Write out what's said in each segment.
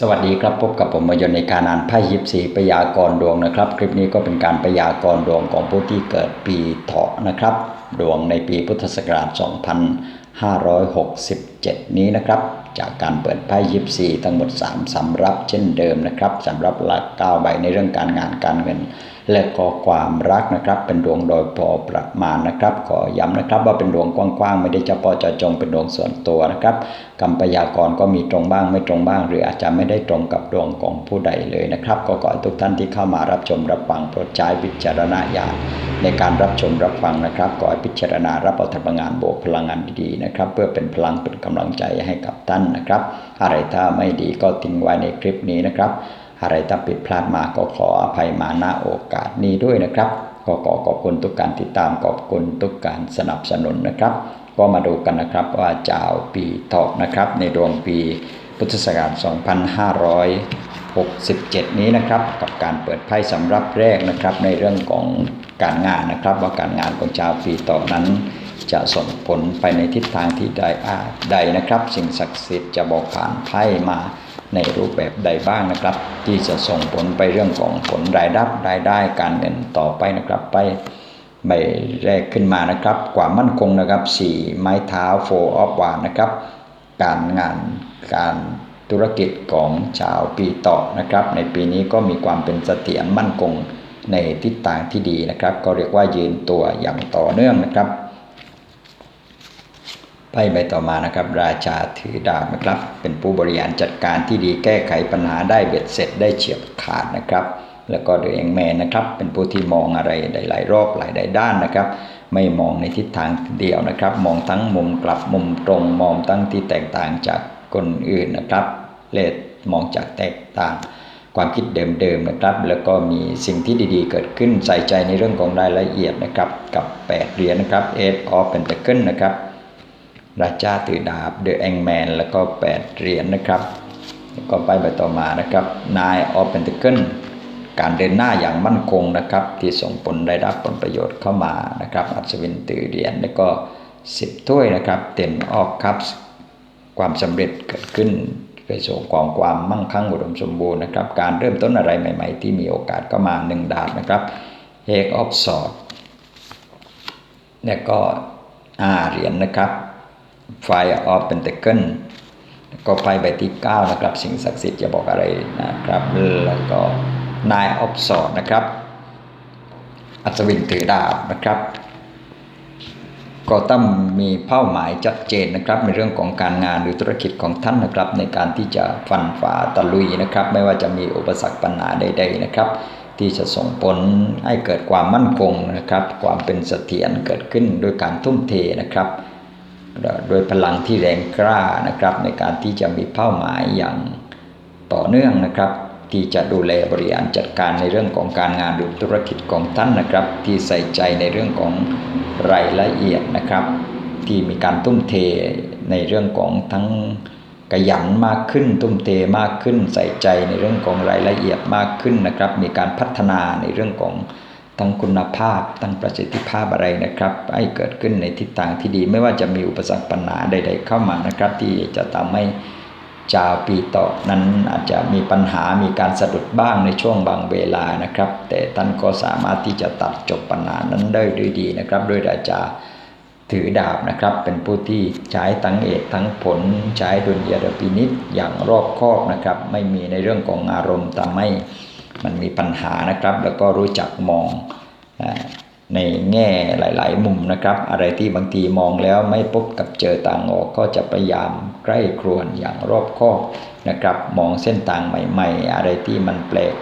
สวัสดีครับพบกับผมมายนในการอ่านไพ่ยิปซีพยากรดวงนะครับ คลิปนี้ก็เป็นการพยากรดวงของผู้ที่เกิดปีเถาะนะครับ ดวงในปีพุทธศักราช 2567 นี้นะครับ จากการเปิดไพ่ยิปซีทั้งหมด 3สำรับเช่นเดิมนะครับสำหรับหลัก9ใบในเรื่องการงานการเงิน และก็ความรักนะครับ เป็นดวงโดยพอประมาณนะครับ ขอย้ำนะครับว่าเป็นดวงกว้างๆ ไม่ได้เฉพาะเจาะจงเป็นดวงส่วนตัวนะครับคำพยากรณ์ก็มีตรงบ้างไม่ตรงบ้าง หรืออาจจะไม่ได้ตรงกับดวงของผู้ใดเลยนะครับ ก็ขอให้ทุกท่านที่เข้ามารับชมรับฟังโปรดใช้วิจารณญาณในการรับชมรับฟังนะครับขอให้พิจารณารับเอาพลังงานบวกพลังงานดีๆนะครับ เพื่อเป็นพลังเป็นกำลังใจให้กับท่านนะครับ อะไรถ้าไม่ดีก็ทิ้งไว้ในคลิปนี้นะครับ อะไรถ้าผิดพลาดมาก็ขออภัยมาณโอกาสนี้ด้วยนะครับ ก็ขอขอบคุณทุกการติดตามขอบคุณทุกการสนับสนุนนะครับ ก็มาดูกันนะครับว่าเจ้าปีเถาะนะครับ ในดวงปีพุทธศักราช 2567 นี้นะครับ กับการเปิดไพ่สำรับแรกนะครับ ในเรื่องของการงานนะครับ ว่าการงานของชาวปีเถาะนั้น จะส่งผลไปในทิศทางที่ใดอาใดนะครับ สิ่งศักดิ์สิทธิ์จะบอกผ่านไพ่มา ในรูปแบบใดบ้างนะครับ ที่จะส่งผลไปเรื่องของผลรายรับรายได้การเงินต่อไปนะครับ ไปใบแรกขึ้นมานะครับ ความมั่นคงนะครับ 4 ไม้เท้าโฟออฟวานนะครับ การงานการธุรกิจของชาวปีต่อนะครับ ในปีนี้ก็มีความเป็นเสถียรมั่นคงในทิศทางที่ดีนะครับ ก็เรียกว่ายืนตัวอย่างต่อเนื่องนะครับ ไพ่ใบต่อมานะครับ ราชาถือดาบนะครับ เป็นผู้บริหารจัดการที่ดีแก้ไขปัญหาได้เบ็ดเสร็จได้เฉียบขาดนะครับ แล้วก็เดยเองแมนนะครับ เป็นผู้ที่มองอะไรหลาย ๆ รอบหลายๆด้านนะครับ ไม่มองในทิศทางเดียวนะครับ มองทั้งมุมกลับมุมตรงมองทั้งที่แตกต่างจากคนอื่นนะครับเลดมองจากแตกต่างความคิดเดิมๆนะครับ แล้วก็มีสิ่งที่ดีๆ เกิดขึ้นใส่ใจในเรื่องของรายละเอียดนะครับ กับ 8 เหรียญนะครับเอทออฟเป็นตะเกิลนะครับ ราชาถือดาบเดอะแองแมนแล้วก็ 8 เหรียญนะครับ แล้วก็ไปไปต่อมานะครับนายออฟเปนตะเกิลการเดินหน้าอย่างมั่นคงนะครับ ที่ส่งผลได้รับผลประโยชน์เข้ามานะครับ อัศวินตือเหรียญแล้วก็ 10 ถ้วยนะครับ เต็มออกคัพความสำเร็จเกิดขึ้นไปสู่ความความมั่งคั่งอุดมสมบูรณ์นะครับ การเริ่มต้นอะไรใหม่ ๆ ที่มีโอกาสก็มาหนึ่งดาบนะครับเฮกออฟสอดแล้วก็อาเหรียญนะครับ Fire of Pentacle ก็ไพ่ใบที่ 9 นะครับ สิ่งศักดิ์สิทธิ์จะบอกอะไรนะครับ แล้วก็ Nine of s w o r d นะครับ อัศวินถือดาบนะครับ ก็ต้องมีเป้าหมายชัดเจนนะครับ ในเรื่องของการงานหรือธุรกิจของท่านนะครับ ในการที่จะฟันฝ่าตะลุยนะครับ ไม่ว่าจะมีอุปสรรคปัญหาใด ๆนะครับ ที่จะส่งผลให้เกิดความมั่นคงนะครับ ความเป็นเสถียรเกิดขึ้นโดยการทุ่มเทนะครับ โดยพลังที่แรงกล้านะครับ ในการที่จะมีเป้าหมายอย่างต่อเนื่องนะครับ ที่จะดูแลบริหารจัดการในเรื่องของการงานหรือธุรกิจของท่านนะครับ ที่ใส่ใจในเรื่องของรายละเอียดนะครับ ที่มีการทุ่มเทในเรื่องของทั้งกยันมากขึ้นทุ่มเทมากขึ้น ใส่ใจในเรื่องของรายละเอียดมากขึ้นนะครับ มีการพัฒนาในเรื่องของ ทั้งคุณภาพทั้งประสิทธิภาพอะไรนะครับให้เกิดขึ้นในทิศทางที่ดี ไม่ว่าจะมีอุปสรรคปัญหาใด ๆ เข้ามานะครับ ที่จะทำให้ชาวปีต่อนั้นอาจจะมีปัญหามีการสะดุดบ้างในช่วงบางเวลานะครับ แต่ท่านก็สามารถที่จะตัดจบปัญหานั้นได้ด้วยดีนะครับด้วยอาจารย์ถือดาบนะครับเป็นผู้ที่ใช้ทั้งเอกทั้งผลใช้ดุลยาพินิษอย่างรอบคอบนะครับ ไม่มีในเรื่องของอารมณ์ทำให้ มันมีปัญหานะครับ แล้วก็รู้จักมองในแง่หลาย ๆ มุมนะครับ อะไรที่บางทีมองแล้วไม่พบกับเจอต่างออกก็จะพยายามใกล้ครวนอย่างรอบคอบนะครับ มองเส้นต่างใหม่ ๆ อะไรที่มันแปลก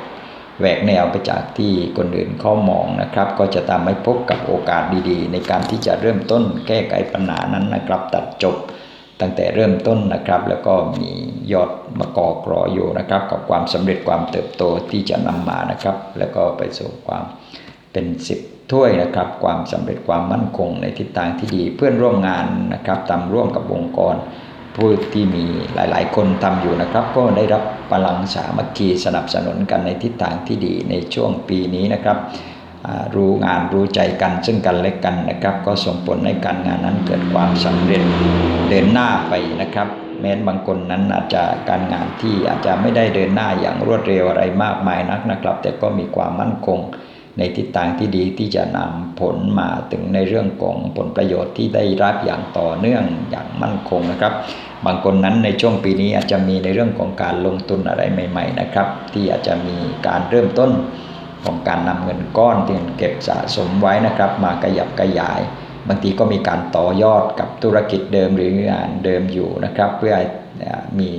แหวกแนวไปจากที่คนอื่นเขามองนะครับ ก็จะทำให้พบกับโอกาสดีๆ ในการที่จะเริ่มต้นแก้ไขปัญหานั้นนะครับ ตัดจบ ตั้งแต่เริ่มต้นนะครับ แล้วก็มียอดมากอกรออยู่นะครับ กับความสำเร็จความเติบโตที่จะนำมานะครับ แล้วก็ไปสู่ความเป็นสิบถ้วยนะครับ ความสำเร็จความมั่นคงในทิศทางที่ดีเพื่อนร่วมงานนะครับทำร่วมกับองค์กรผู้ที่มีหลาย ๆ คนทำอยู่นะครับ ก็ได้รับพลังสามัคคีสนับสนุนกันในทิศทางที่ดีในช่วงปีนี้นะครับ รู้งานรู้ใจกันซึ่งกันและกันนะครับ ก็ส่งผลให้การงานนั้นเกิดความสำเร็จเดินหน้าไปนะครับ แม้นบางคนนั้นอาจจะการงานที่อาจจะไม่ได้เดินหน้าอย่างรวดเร็วอะไรมากมายนักนะครับ แต่ก็มีความมั่นคงในทิศทางที่ดีที่จะนำผลมาถึงในเรื่องของผลประโยชน์ที่ได้รับอย่างต่อเนื่องอย่างมั่นคงนะครับ บางคนนั้นในช่วงปีนี้อาจจะมีในเรื่องของการลงทุนอะไรใหม่ ๆ นะครับ ที่อาจจะมีการเริ่มต้น ของการนำเงินก้อนที่เก็บสะสมไว้นะครับ มาขยับขยาย บางทีก็มีการต่อยอดกับธุรกิจเดิมหรืองานเดิมอยู่นะครับ เพื่อมี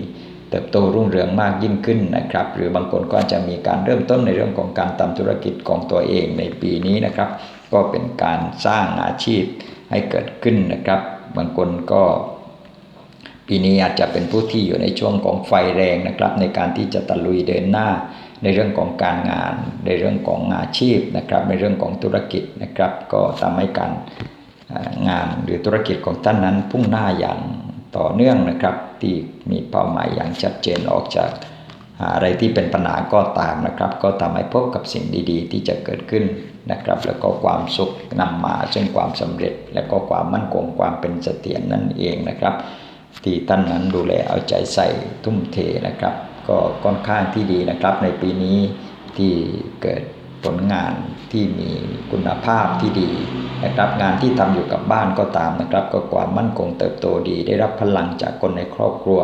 เติบโตรุ่งเรืองมากยิ่งขึ้นนะครับ หรือบางคนก็จะมีการเริ่มต้นในเรื่องของการทำธุรกิจของตัวเองในปีนี้นะครับ ก็เป็นการสร้างอาชีพให้เกิดขึ้นนะครับ บางคนก็ปีนี้อาจจะเป็นผู้ที่อยู่ในช่วงของไฟแรงนะครับ ในการที่จะตะลุยเดินหน้า ในเรื่องของการงาน ในเรื่องของอาชีพนะครับ ในเรื่องของธุรกิจนะครับ ก็ทำให้การงานหรือธุรกิจของท่านนั้นพุ่งหน้าอย่างต่อเนื่องนะครับ ที่มีเป้าหมายอย่างชัดเจนออกจากอะไรที่เป็นปัญหาก็ตามนะครับ ก็ทำให้พบกับสิ่งดีๆ ที่จะเกิดขึ้นนะครับ แล้วก็ความสุขนำมาซึ่งความสำเร็จ และก็ความมั่นคงความเป็นเสถียรนั่นเองนะครับ ที่ท่านนั้นดูแลเอาใจใส่ทุ่มเทนะครับ ก็ค่อนข้างที่ดีนะครับ ในปีนี้ที่เกิดผลงานที่มีคุณภาพที่ดีนะครับ งานที่ทำอยู่กับบ้านก็ตามนะครับ ก็ความมั่นคงเติบโตดี ได้รับพลังจากคนในครอบครัว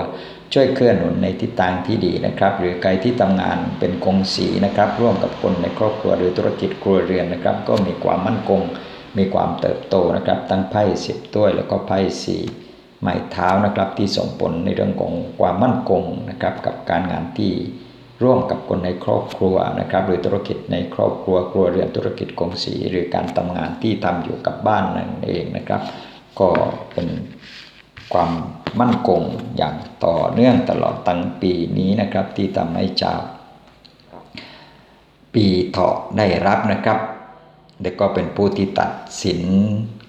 ช่วยเคลื่อนหนุนในทิศทางที่ดีนะครับ หรือใครที่ทำงานเป็นกงสีนะครับ ร่วมกับคนในครอบครัวหรือธุรกิจครัวเรือนนะครับ ก็มีความมั่นคงมีความเติบโตนะครับ ตั้งไพ่สิบตัวแล้วก็ไพ่สี่ ไม้เท้านะครับที่ส่งผลในเรื่องของความมั่นคงนะครับกับการงานที่ร่วมกับคนในครอบครัวนะครับหรือธุรกิจในครอบครัวครัวเรือนธุรกิจกงสีหรือการทำงานที่ทำอยู่กับบ้านนั่นเองนะครับ ก็เป็นความมั่นคงอย่างต่อเนื่องตลอดตั้งปีนี้นะครับที่ทำให้เจ้าปีเถาะได้รับนะครับและก็เป็นผู้ที่ตัดสิน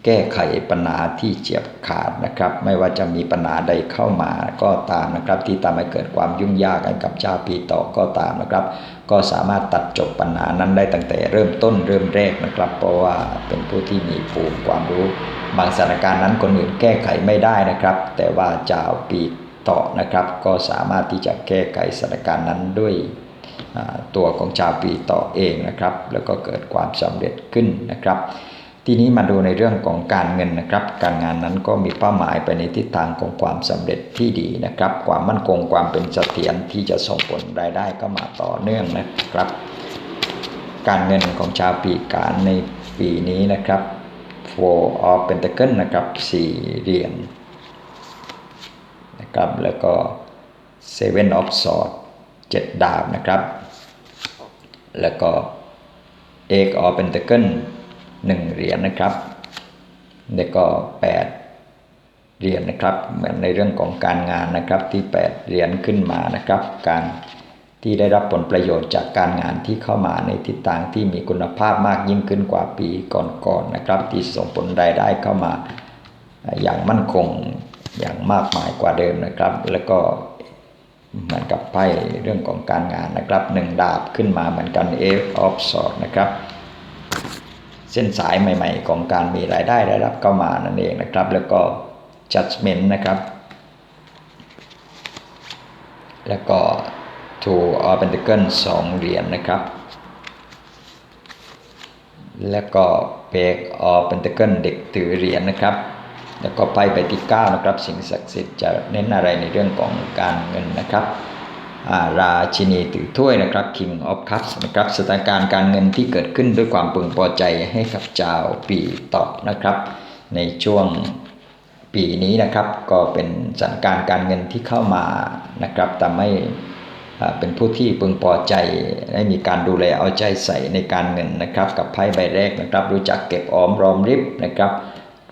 แก้ไขปัญหาที่เฉียบขาดนะครับ ไม่ว่าจะมีปัญหาใดเข้ามาก็ตามนะครับ ที่ทำให้เกิดความยุ่งยากให้กับเจ้าปีเถาะก็ตามนะครับ ก็สามารถตัดจบปัญหานั้นได้ตั้งแต่เริ่มต้นเริ่มแรกนะครับ เพราะว่าเป็นผู้ที่มีภูมิความรู้ บางสถานการณ์นั้นคนอื่นแก้ไขไม่ได้นะครับ แต่ว่าเจ้าปีเถาะนะครับ ก็สามารถที่จะแก้ไขสถานการณ์นั้นด้วยตัวของชาวปีต่อเองนะครับ แล้วก็เกิดความสำเร็จขึ้นนะครับ ทีนี้มาดูในเรื่องของการเงินนะครับ การงานนั้นก็มีเป้าหมายไปในทิศทางของความสำเร็จที่ดีนะครับ ความมั่นคงความเป็นเสถียรที่จะส่งผลรายได้ก็มาต่อเนื่องนะครับ การเงินของชาวปีกานในปีนี้นะครับ four of pentacle นะครับสี่เหรียญนะครับแล้วก็ seven of swords เจ็ดดาบนะครับ แล้วก็เอก หนึ่งเหรียญนะครับแล้วก็แปดเหรียญนะครับเหมือนในเรื่องของการงานนะครับที่แปดเหรียญขึ้นมานะครับ การที่ได้รับผลประโยชน์จากการงานที่เข้ามาในทิศทางที่มีคุณภาพมากยิ่งขึ้นกว่าปีก่อนๆนนะครับ ที่ส่งผลรายได้เข้ามาอย่างมั่นคงอย่างมากมายกว่าเดิมนะครับ แล้วก็เหมือนกับไพ่เรื่องของการงานนะครับหนึ่งดาบขึ้นมาเหมือนกัน F of Swords นะครับ เส้นสายใหม่ ๆ ของการมีรายได้ได้รับเข้ามานั่นเองนะครับ แล้วก็ Judgment นะครับ แล้วก็ Two o p e n t a c l e สองเหรียญนนะครับ แล้วก็ Page of p e n t a c l e เด็กถือเหรียญนนะครับ แล้วก็ไปไปที่9นะครับ สิ่งศักดิ์สิทธิ์จะเน้นอะไรในเรื่องของการเงินนะครับ ราชินีถือถ้วยนะครับ King of Cups นะครับสถานการณ์การเงินที่เกิดขึ้นด้วยความพึงพอใจให้กับเจ้าปีต่อนะครับ ในช่วงปีนี้นะครับก็เป็นสถานการณ์การเงินที่เข้ามานะครับทำให้เป็นผู้ที่พึงพอใจได้มีการดูแลเอาใจใส่ในการเงินนะครับ กับไพ่ใบแรกนะครับ รู้จักเก็บออมรอมริบนะครับ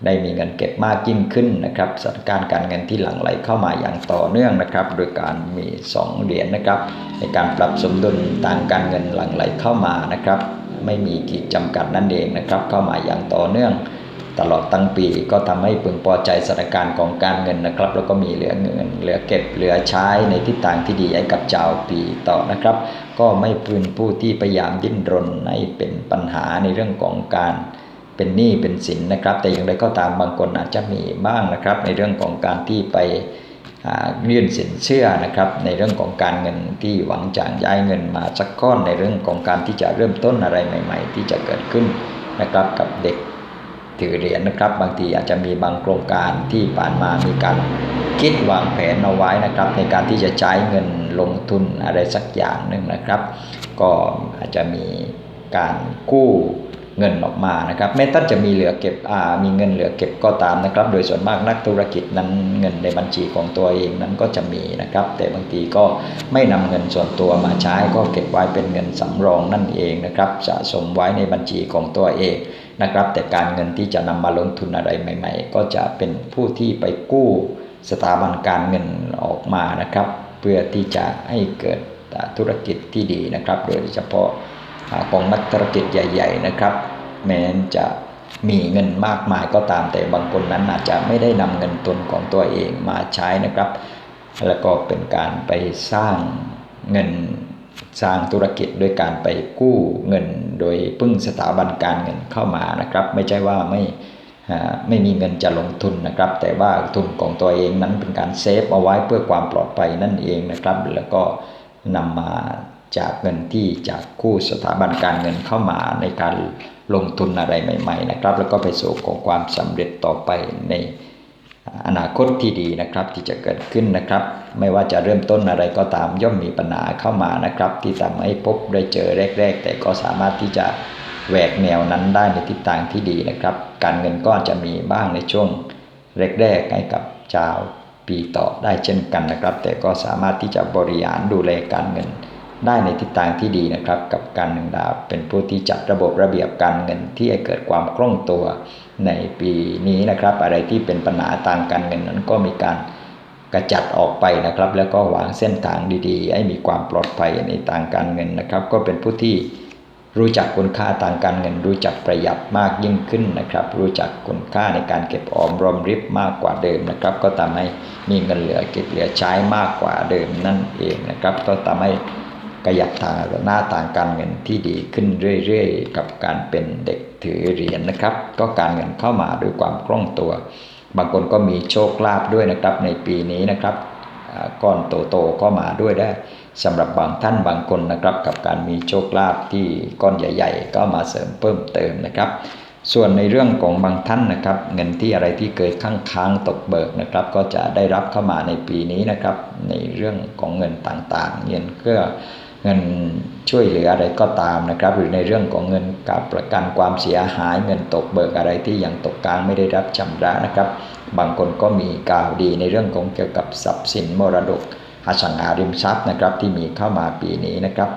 ได้มีเงินเก็บมากยิ่งขึ้นนะครับสถานการณ์การเงินที่หลั่งไหลเข้ามาอย่างต่อเนื่องนะครับ โดยการมี 2 เหรียญนะครับ ในการปรับสมดุลต่างการเงินหลั่งไหลเข้ามานะครับ ไม่มีขีดจำกัดนั่นเองนะครับ เข้ามาอย่างต่อเนื่อง ตลอดตั้งปีก็ทำให้พึงพอใจสถานการณ์ของการเงินนะครับ แล้วก็มีเหลือเงิน เหลือเก็บเหลือใช้ในทิศทางที่ดีให้กับเจ้าปีต่อนะครับ ก็ไม่พื้นผู้ที่พยายามดิ้นรนให้เป็นปัญหาในเรื่องของการ เป็นหนี้เป็นสินนะครับ แต่อย่างไรก็ตามบางคนอาจจะมีบ้างนะครับ ในเรื่องของการที่ไปยื่นสินเชื่อนะครับในเรื่องของการเงินที่หวังจะย้ายเงินมาสักก้อนในเรื่องของการที่จะเริ่มต้นอะไรใหม่ ๆ ที่จะเกิดขึ้นนะครับกับเด็กถือเหรียญนะครับ บางทีอาจจะมีบางโครงการที่ผ่านมามีการคิดวางแผนเอาไว้นะครับ ในการที่จะใช้เงินลงทุนอะไรสักอย่างหนึ่งนะครับ ก็อาจจะมีการกู้ เงินออกมานะครับแม้ท่านจะมีเหลือเก็บมีเงินเหลือเก็บก็ตามนะครับ โดยส่วนมากนักธุรกิจนั้นเงินในบัญชีของตัวเองนั้นก็จะมีนะครับ แต่บางทีก็ไม่นำเงินส่วนตัวมาใช้ก็เก็บไว้เป็นเงินสำรองนั่นเองนะครับสะสมไว้ในบัญชีของตัวเองนะครับ แต่การเงินที่จะนำมาลงทุนอะไรใหม่ ๆ ก็จะเป็นผู้ที่ไปกู้สถาบันการเงินออกมานะครับ เพื่อที่จะให้เกิดธุรกิจที่ดีนะครับ โดยเฉพาะ ของนักธุรกิจใหญ่ ๆ นะครับ แม้จะมีเงินมากมายก็ตามแต่บางคนนั้นอาจจะไม่ได้นำเงินทุนของตัวเองมาใช้นะครับ แล้วก็เป็นการไปสร้างเงินสร้างธุรกิจด้วยการไปกู้เงิน โดยพึ่งสถาบันการเงินเข้ามานะครับ ไม่ใช่ว่าไม่ไม่มีเงินจะลงทุนนะครับ แต่ว่าทุนของตัวเองนั้นเป็นการเซฟเอาไว้เพื่อความปลอดภัยนั่นเองนะครับ แล้วก็นำมา จากเงินที่จากกู้สถาบันการเงินเข้ามาในการลงทุนอะไรใหม่ ๆ นะครับ แล้วก็ไปสู่ของความสำเร็จต่อไปในอนาคตที่ดีนะครับที่จะเกิดขึ้นนะครับ ไม่ว่าจะเริ่มต้นอะไรก็ตามย่อมมีปัญหาเข้ามานะครับ ที่ทำให้พบได้เจอแรก ๆ แต่ก็สามารถที่จะแหวกแนวนั้นได้ในทิศทางที่ดีนะครับ การเงินก็จะมีบ้างในช่วงแรกๆให้กับชาวปีต่อได้เช่นกันนะครับ แต่ก็สามารถที่จะบริหารดูแลการเงิน ได้ในทิศทางที่ดีนะครับ กับการหนึ่งดาวเป็นผู้ที่จัดระบบระเบียบการเงินที่ให้เกิดความคล่องตัวในปีนี้นะครับ อะไรที่เป็นปัญหาทางการเงินนั้นก็มีการกระจัดออกไปนะครับ แล้วก็วางเส้นทางดีๆ ให้มีความปลอดภัยในทางการเงินนะครับ ก็เป็นผู้ที่รู้จักคุณค่าทางการเงิน รู้จักประหยัดมากยิ่งขึ้นนะครับ รู้จักคุณค่าในการเก็บออมรอมริบมากกว่าเดิมนะครับ ก็ทำให้มีเงินเหลือเก็บเหลือใช้มากกว่าเดิมนั่นเองนะครับ ก็ทำให้ กระยับทางหน้าต่างการเงินที่ดีขึ้นเรื่อยๆ กับการเป็นเด็กถือเหรียญนะครับ ก็การเงินเข้ามาด้วยความคล่องตัว บางคนก็มีโชคลาภด้วยนะครับในปีนี้นะครับก้อนโตๆก็มาด้วยได้สำหรับบางท่านบางคนนะครับ กับการมีโชคลาภที่ก้อนใหญ่ ๆ ก็มาเสริมเพิ่มเติมนะครับ ส่วนในเรื่องของบางท่านนะครับ เงินที่อะไรที่เคยค้างค้างตกเบิกนะครับ ก็จะได้รับเข้ามาในปีนี้นะครับ ในเรื่องของเงินต่างๆ เงินเพื่อ งินช่วยเหลืออะไรก็ตามนะครับ หรือในเรื่องของเงินกับประกันความเสียหาย เงินตกเบิกอะไรที่ยังตกกลางไม่ได้รับชำระนะครับ บางคนก็มีกล่าวดีในเรื่องของเกี่ยวกับทรัพย์สินมรดกอสังหาริมทรัพย์นะครับที่มีเข้ามาปีนี้นะครับ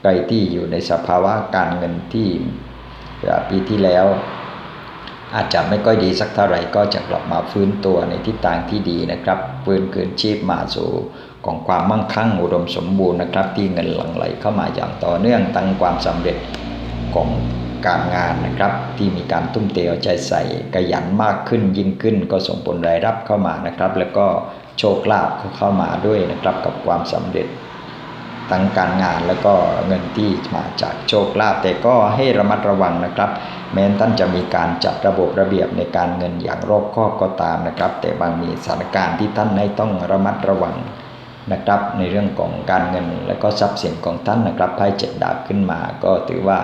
ใครที่อยู่ในสภาวะการเงินที่ปีที่แล้ว อาจจะไม่ค่อยดีสักเท่าไหร่ก็จะกลับมาฟื้นตัวในทิศทางที่ดีนะครับฟื้นคืนชีพมาสู่ ของความมั่งคั่งอุดมสมบูรณ์นะครับ ที่เงินหลั่งไหลเข้ามาอย่างต่อเนื่องตั้งความสำเร็จของการงานนะครับ ที่มีการทุ่มเทเอาใจใส่กยันมากขึ้นยิ่งขึ้น ก็ส่งผลรายรับเข้ามานะครับ แล้วก็โชคลาภเข้ามาด้วยนะครับกับความสำเร็จทั้งการงานแล้วก็เงินที่มาจากโชคลาภแต่ก็ให้ระมัดระวังนะครับ แม้ท่านจะมีการจัดระบบระเบียบในการเงินอย่างรอบคอบก็ตามนะครับ แต่บางมีสถานการณ์ที่ท่านให้ต้องระมัดระวัง นะครับ ในเรื่องของการเงินและก็ทรัพย์สินของท่านนะครับไพ่เจ็ดดาบขึ้นมาก็ถือว่า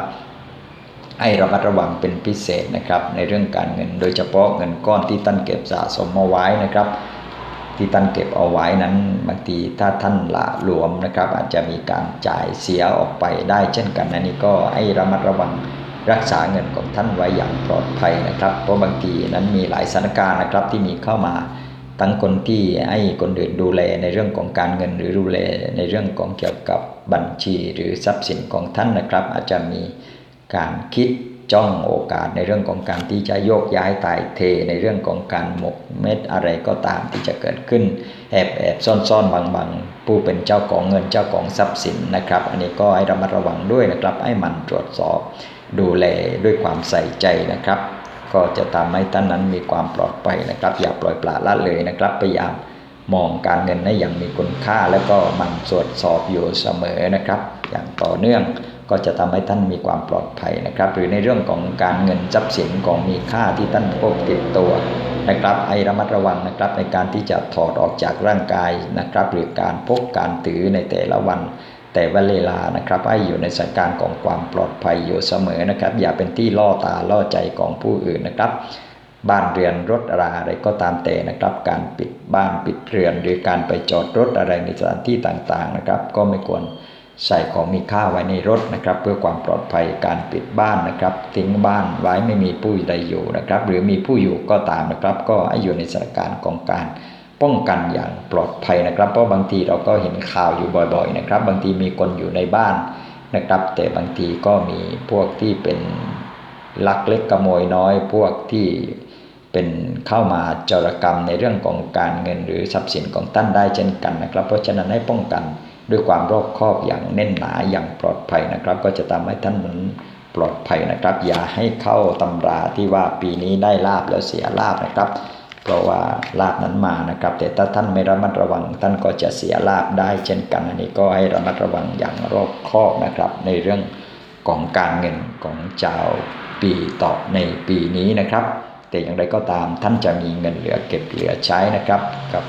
ให้ระมัดระวังเป็นพิเศษนะครับในเรื่องการเงิน โดยเฉพาะเงินก้อนที่ท่านเก็บสะสมมาไว้นะครับ ที่ท่านเก็บเอาไว้นั้นบางทีถ้าท่านละหลวมนะครับ อาจจะมีการจ่ายเสียออกไปได้ เช่นกันอันนี้ก็ให้ระมัดระวังรักษาเงินของท่านไว้อย่างปลอดภัยนะครับ เพราะบางทีนั้นมีหลายสถานการณ์นะครับที่มีเข้ามา ทั้งคนที่ให้คนอื่นดูแลในเรื่องของการเงินหรือดูแลในเรื่องของเกี่ยวกับบัญชีหรือทรัพย์สินของท่านนะครับ อาจจะมีการคิดจ้องโอกาสในเรื่องของการที่จะโยกย้ายตายเทในเรื่องของการหมกเม็ดอะไรก็ตามที่จะเกิดขึ้น แอบแอบซ่อนซ่อนบางบางผู้เป็นเจ้าของเงินเจ้าของทรัพย์สินนะครับ อันนี้ก็ให้ระมัดระวังด้วยนะครับ ให้มันตรวจสอบดูแลด้วยความใส่ใจนะครับ ก็จะทำให้ท่านนั้นมีความปลอดภัยนะครับ อย่าปล่อยปละละเลยนะครับพยายามมองการเงินให้อย่างมีคุณค่า แล้วก็มันตรวจสอบอยู่เสมอนะครับ อย่างต่อเนื่องก็จะทำให้ท่านมีความปลอดภัยนะครับ หรือในเรื่องของการเงินทรัพย์สินของมีค่าที่ท่านพกติดตัวนะครับให้ระมัดระวังนะครับในการที่จะถอดออกจากร่างกายนะครับ หรือการพกการถือในแต่ละวัน แต่ว่าเวลานะครับให้อยู่ในสถานการณ์ของความปลอดภัยอยู่เสมอนะครับ อย่าเป็นที่ล่อตาล่อใจของผู้อื่นนะครับ บ้านเรือนรถราอะไรก็ตามแต่นะครับ การปิดบ้านปิดเรือนหรือการไปจอดรถอะไรในสถานที่ต่างๆนะครับ ก็ไม่ควรใส่ของมีค่าไว้ในรถนะครับ เพื่อความปลอดภัยการปิดบ้านนะครับ ทิ้งบ้านไว้ไม่มีผู้ใดอยู่นะครับ หรือมีผู้อยู่ก็ตามนะครับ ก็ให้อยู่ในสถานการณ์ของการ ป้องกันอย่างปลอดภัยนะครับ เพราะบางทีเราก็เห็นข่าวอยู่บ่อยๆนะครับ บางทีมีคนอยู่ในบ้านนะครับ แต่บางทีก็มีพวกที่เป็นลักเล็กขโมยน้อย พวกที่เป็นเข้ามาจารกรรมในเรื่องของการเงินหรือทรัพย์สินของท่านได้เช่นกันนะครับ เพราะฉะนั้นให้ป้องกันด้วยความรอบคอบอย่างแน่นหนาอย่างปลอดภัยนะครับ ก็จะทำให้ท่านนั้นปลอดภัยนะครับ อย่าให้เข้าตำราที่ว่าปีนี้ได้ลาบแล้วเสียลาบนะครับ ราะว่าลาบนั้นมานะครับ แต่ถ้าท่านไม่ระมัดระวัง ท่านก็จะเสียลาบได้เช่นกันอันนี้ก็ให้ระมัดระวังอย่างรอบคอบนะครับ ในเรื่องของการเงินของเจ้าปีต่อในปีนี้นะครับ แต่อย่างไรก็ตามท่านจะมีเงินเหลือเก็บเหลือใช้นะครับกับ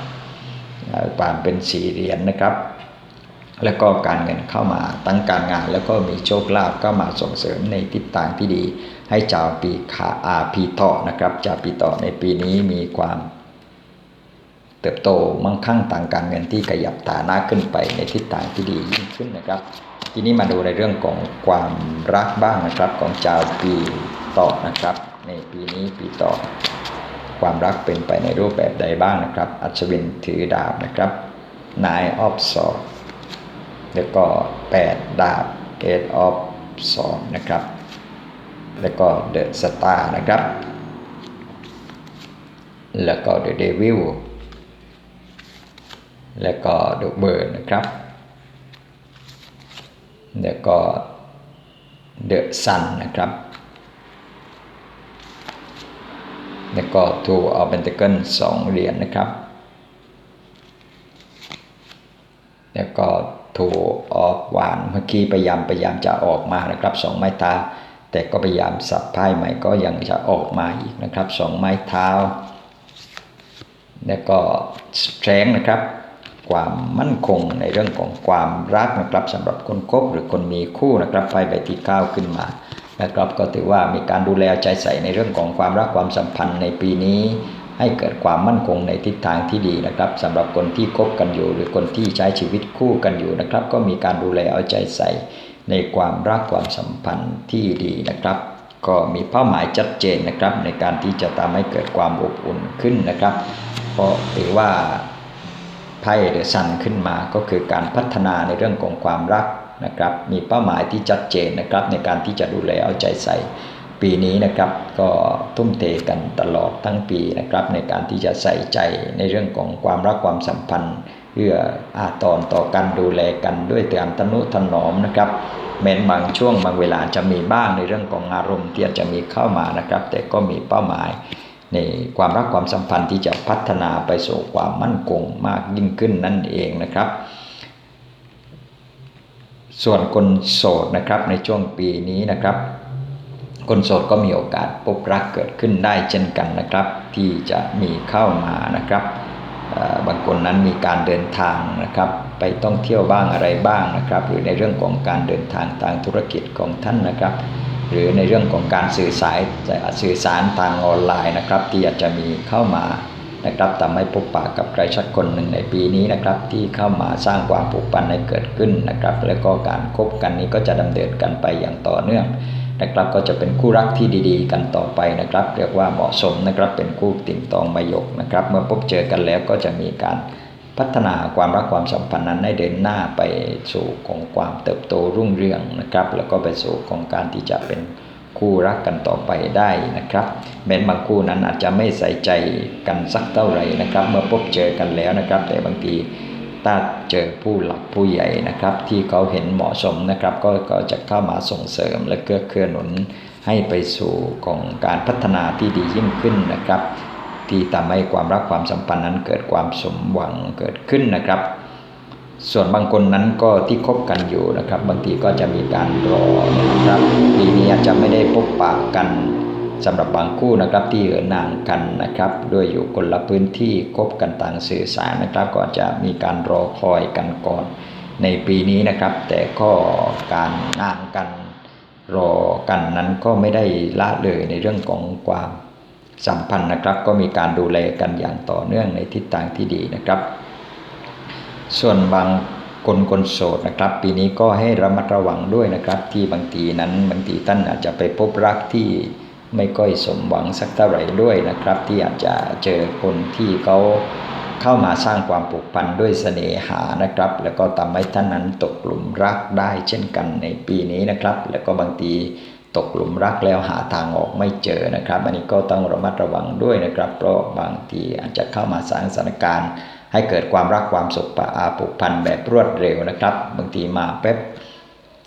ความเป็นสี่เหรียญนนะครับ แล้วก็การเงินเข้ามาตั้งการงาน แล้วก็มีโชคลาภก็มาส่งเสริมในทิศทางที่ดี ให้ชาวปีขาอาปีเถาะนะครับชาวปีเถาะในปีนี้มีความเติบโตมั่งคั่งทางการเงินที่ขยับฐานะขึ้นไปในทิศทางที่ดียิ่งขึ้นนะครับ ทีนี้มาดูในเรื่องของความรักบ้างนะครับของชาวปีต่อนะครับ ในปีนี้ปีต่อ ความรักเป็นไปในรูปแบบใดบ้างนะครับ อัศวินถือดาบนะครับนายออฟสอ แล้วก็ 8 ดาบเกตออฟสองนะครับ แล้วก็เดอะสตาร์นะครับ แล้วก็เดอะเดวิลแล้วก็เดอะเบิร์นะครับ แล้วก็เดอะซันนะครับ แล้วก็ทูออเ p นเ a เกิลสองเหรียญนะครับ แล้วก็ ทูออฟหวานเมื่อกี้พยายามพยายามจะออกมานะครับสองไม้เท้า แต่ก็พยายามสับไพ่ใหม่ก็ยังจะออกมาอีกนะครับสองไม้เท้า แล้วก็สตรนนะครับ ความมั่นคงในเรื่องของความรักนะครับสำหรับคนคบหรือคนมีคู่นะครับไพ่ใบที่9ขึ้นมานะครับก็ถือว่ามีการดูแลใจใส่ในเรื่องของความรักความสัมพันธ์ในปีนี้ ให้เกิดความมั่นคงในทิศทางที่ดีนะครับสำหรับคนที่คบกันอยู่ หรือคนที่ใช้ชีวิตคู่กันอยู่นะครับ ก็มีการดูแลเอาใจใส่ในความรักความสัมพันธ์ที่ดีนะครับ ก็มีเป้าหมายชัดเจนนะครับ ในการที่จะทำให้เกิดความอบอุ่นขึ้นนะครับ เพราะถือว่าไพ่เดอะซันขึ้นมาก็คือการพัฒนาในเรื่องของความรักนะครับ มีเป้าหมายที่ชัดเจนนะครับ ในการที่จะดูแลเอาใจใส่ ปีนี้นะครับก็ทุ่มเทกันตลอดทั้งปีนะครับในการที่จะใส่ใจในเรื่องของความรักความสัมพันธ์เพื่ออาตอนต่อกันดูแลกันด้วยการทนุถนอมนะครับแม้นบางช่วงบางเวลาจะมีบ้างในเรื่องของอารมณ์ที่จะมีเข้ามานะครับ แต่ก็มีเป้าหมายในความรักความสัมพันธ์ที่จะพัฒนาไปสู่ความมั่นคงมากยิ่งขึ้นนั่นเองนะครับ ส่วนคนโสดนะครับในช่วงปีนี้นะครับ คนโสดก็มีโอกาสพบรักเกิดขึ้นได้เช่นกันนะครับ ที่จะมีเข้ามานะครับบางคนนั้นมีการเดินทางนะครับ ไปต้องเที่ยวบ้างอะไรบ้างนะครับ หรือในเรื่องของการเดินทางทางธุรกิจของท่านนะครับ หรือในเรื่องของการสื่อสารสื่อสารทางออนไลน์นะครับ ที่อาจจะมีเข้ามานะครับทำให้พบปะกับใครสักคนหนึ่งในปีนี้นะครับ ที่เข้ามาสร้างความผูกพันให้เกิดขึ้นนะครับ แล้วก็การคบกันนี้ก็จะดำเนินกันไปอย่างต่อเนื่อง นะครับก็จะเป็นคู่รักที่ดีๆ กันต่อไปนะครับ เรียกว่าเหมาะสมนะครับเป็นคู่ติ่งตองมายกนะครับ เมื่อพบเจอกันแล้วก็จะมีการพัฒนาความรักความสัมพันธ์นั้นให้เดินหน้าไปสู่ของความเติบโตรุ่งเรืองนะครับ แล้วก็ไปสู่ของการที่จะเป็นคู่รักกันต่อไปได้นะครับแม้บางคู่นั้นอาจจะไม่ใส่ใจกันสักเท่าไหร่นะครับ เมื่อพบเจอกันแล้วนะครับ แต่บางที ถ้าเจอผู้หลักผู้ใหญ่นะครับ ที่เขาเห็นเหมาะสมนะครับ ก็ก็จะเข้ามาส่งเสริมและเกื้อเกื้อหนุนให้ไปสู่ของการพัฒนาที่ดียิ่งขึ้นนะครับ ที่ทำให้ความรักความสัมพันธ์นั้นเกิดความสมหวังเกิดขึ้นนะครับ ส่วนบางคนนั้นก็ที่คบกันอยู่นะครับ บางทีก็จะมีการรอนะครับปีนี้อาจจะไม่ได้พบปะกัน สำหรับบางคู่นะครับที่เหินห่างกันนะครับด้วยอยู่คนละพื้นที่คบกันต่างสื่อสารนะครับ ก็จะมีการรอคอยกันก่อนในปีนี้นะครับ แต่ก็การห่างกันรอกันนั้นก็ไม่ได้ละเลยในเรื่องของความสัมพันธ์นะครับ ก็มีการดูแลกันอย่างต่อเนื่องในทิศทางที่ดีนะครับ ส่วนบางคนคนโสดนะครับ ปีนี้ก็ให้ระมัดระวังด้วยนะครับ ที่บางทีนั้นบางทีท่านอาจจะไปพบรักที่ ไม่ค่อยสมหวังสักเท่าไหร่ด้วยนะครับ ที่อาจจะเจอคนที่เขาเข้ามาสร้างความผูกพันด้วยเสน่หานะครับ แล้วก็ทำให้ท่านนั้นตกหลุมรักได้เช่นกันในปีนี้นะครับ แล้วก็บางทีตกหลุมรักแล้วหาทางออกไม่เจอนะครับ อันนี้ก็ต้องระมัดระวังด้วยนะครับ เพราะบางทีอาจจะเข้ามาสร้างสถานการณ์ ให้เกิดความรักความสุขปะอาผูกพันแบบรวดเร็วนะครับ บางทีมาแป๊บ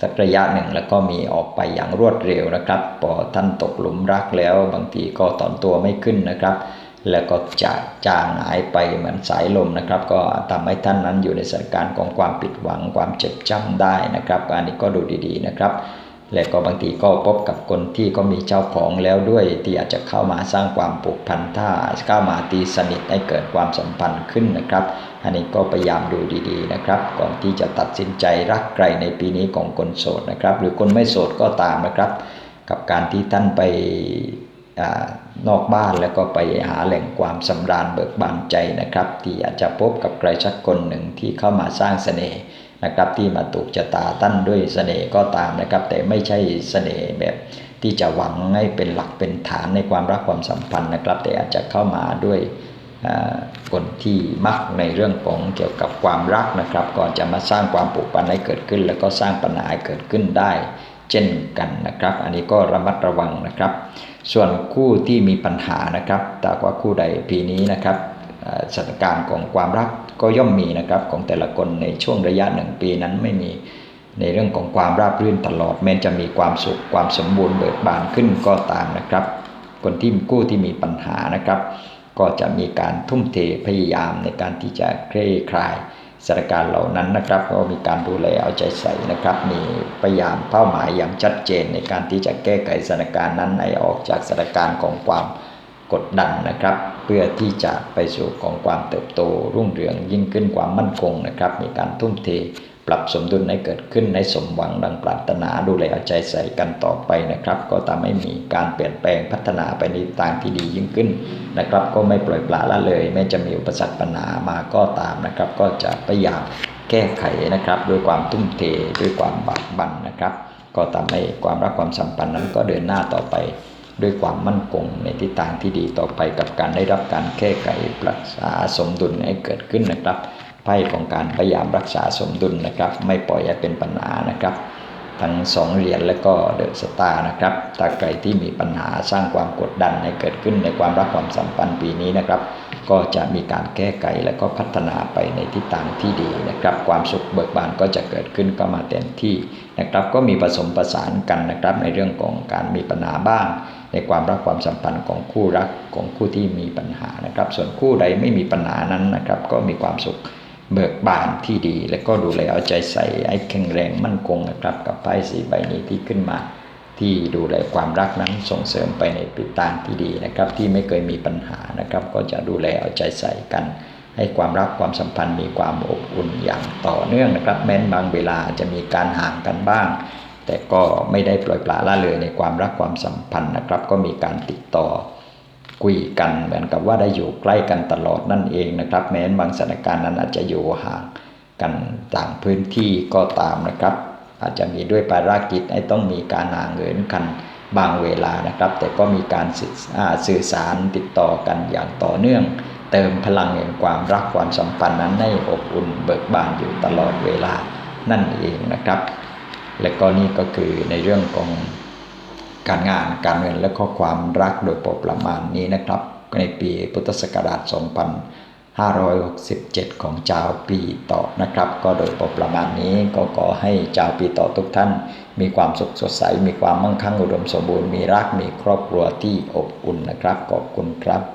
สักระยะหนึ่งแล้วก็มีออกไปอย่างรวดเร็วนะครับพอท่านตกหลุมรักแล้วบางทีก็ตอนตัวไม่ขึ้นนะครับ แล้วก็จะจางหายไปเหมือนสายลมนะครับ ก็ทำให้ท่านนั้นอยู่ในสถานการณ์ของความผิดหวังความเจ็บจ้ำได้นะครับ อันนี้ก็ดูดีๆนะครับ และก็บางทีก็พบกับคนที่ก็มีเจ้าของแล้วด้วยที่อาจจะเข้ามาสร้างความผูกพันถ้าเข้ามาตีสนิทให้เกิดความสัมพันธ์ขึ้นนะครับ อันนี้ก็พยายามดูดีๆนะครับ ก่อนที่จะตัดสินใจรักใครในปีนี้ของคนโสดนะครับ หรือคนไม่โสดก็ตามนะครับ กับการที่ท่านไปนอกบ้านแล้วก็ไปหาแหล่งความสำราญเบิกบานใจนะครับ ที่อาจจะพบกับใครสักคนหนึ่งที่เข้ามาสร้างเสน่ห์นะครับ ที่มาถูกชะตาตั้นด้วยเสน่ห์ก็ตามนะครับ แต่ไม่ใช่เสน่ห์แบบที่จะหวังให้เป็นหลักเป็นฐานในความรักความสัมพันธ์นะครับ แต่อาจจะเข้ามาด้วย คนที่มักในเรื่องของเกี่ยวกับความรักนะครับ ก็จะมาสร้างความผูกพันให้เกิดขึ้น แล้วก็สร้างปัญหาเกิดขึ้นได้ เช่นกันนะครับ อันนี้ก็ระมัดระวังนะครับ ส่วนคู่ที่มีปัญหานะครับแต่ว่าคู่ใดปีนี้นะครับสถานการณ์ของความรักก็ย่อมมีนะครับของแต่ละคนในช่วงระยะหนึ่งปีนั้นไม่มีในเรื่องของความราบรื่นตลอด แม้จะมีความสุขความสมบูรณ์เบิกบานขึ้นก็ตามนะครับ คนที่กู้ที่มีปัญหานะครับ ก็จะมีการทุ่มเทพยายามในการที่จะเคลี่คลายสถานการณ์เหล่านั้นนะครับ ก็มีการดูแลเอาใจใส่นะครับ มีพยายามเป้าหมายอย่างชัดเจนในการที่จะแก้ไขสถานการณ์นั้นให้ออกจากสถานการณ์ของความกดดันนะครับ เพื่อที่จะไปสู่ของความเติบโตรุ่งเรืองยิ่งขึ้นความมั่นคงนะครับ มีการทุ่มเท ปรับสมดุลให้เกิดขึ้นในสมหวังดังปรารถนาดูแลเอาใจใส่กันต่อไปนะครับ ก็ทำให้มีการเปลี่ยนแปลงพัฒนาไปในทางที่ดียิ่งขึ้นนะครับ ก็ไม่ปล่อยปละละเลย แม้จะมีอุปสรรคปัญหามาก็ตามนะครับ ก็จะพยายามแก้ไขนะครับ ด้วยความทุ่มเทด้วยความบากบั่นนะครับ ก็ทำให้ความรักความสัมพันธ์นั้นก็เดินหน้าต่อไปด้วยความมั่นคงในทิศทางที่ดีต่อไปกับการได้รับการแก้ไขปรักษาสมดุลให้เกิดขึ้นนะครับ ไพ่ของการพยายามรักษาสมดุลนะครับ ไม่ปล่อยให้เป็นปัญหานะครับ ทั้งสองเหรียญและก็เดอะสตาร์นะครับถ้าใครที่มีปัญหาสร้างความกดดันให้เกิดขึ้นในความรักความสัมพันธ์ปีนี้นะครับ ก็จะมีการแก้ไขและก็พัฒนาไปในทิศทางที่ดีนะครับ ความสุขเบิกบานก็จะเกิดขึ้นก็มาเต็มที่นะครับ ก็มีผสมประสานกันนะครับ ในเรื่องของการมีปัญหาบ้างในความรักความสัมพันธ์ของคู่รักของคู่ที่มีปัญหานะครับ ส่วนคู่ใดไม่มีปัญหานั้นนะครับ ก็มีความสุข เบิกบานที่ดี และก็ดูแลเอาใจใส่ให้แข็งแรงมั่นคงนะครับกับไพ่สีใบนี้ที่ขึ้นมา ที่ดูแลความรักนั้นส่งเสริมไปในปิดทางที่ดีนะครับ ที่ไม่เคยมีปัญหานะครับ ก็จะดูแลเอาใจใส่กัน ให้ความรักความสัมพันธ์มีความอบอุ่นอย่างต่อเนื่องนะครับ แม้นบางเวลาจะมีการห่างกันบ้าง แต่ก็ไม่ได้ปล่อยปละละเลยในความรักความสัมพันธ์นะครับ ก็มีการติดต่อ คุยกันเหมือนกับว่าได้อยู่ใกล้กันตลอดนั่นเองนะครับ แม้นบางสถานการณ์นั้นอาจจะอยู่ห่างกันต่างพื้นที่ก็ตามนะครับ อาจจะมีด้วยภารกิจให้ต้องมีการห่างเหินกันบางเวลานะครับ แต่ก็มีการสื่อสารติดต่อกันอย่างต่อเนื่อง เติมพลังแห่งความรักความสัมพันธ์นั้นให้อบอุ่นเบิกบานอยู่ตลอดเวลานั่นเองนะครับ และก็นี่ก็คือในเรื่องของ การงานการเงินและข้อความรักโดยประมาณนี้นะครับ ในปีพุทธศักราช 2567 ของเจ้าปีต่อนะครับ ก็โดยประมาณนี้ก็ขอให้เจ้าปีต่อทุกท่าน มีความสุขสดใส มีความมั่งคั่งอุดมสมบูรณ์มีรักมีครอบครัวที่อบอุ่นนะครับขอบคุณครับ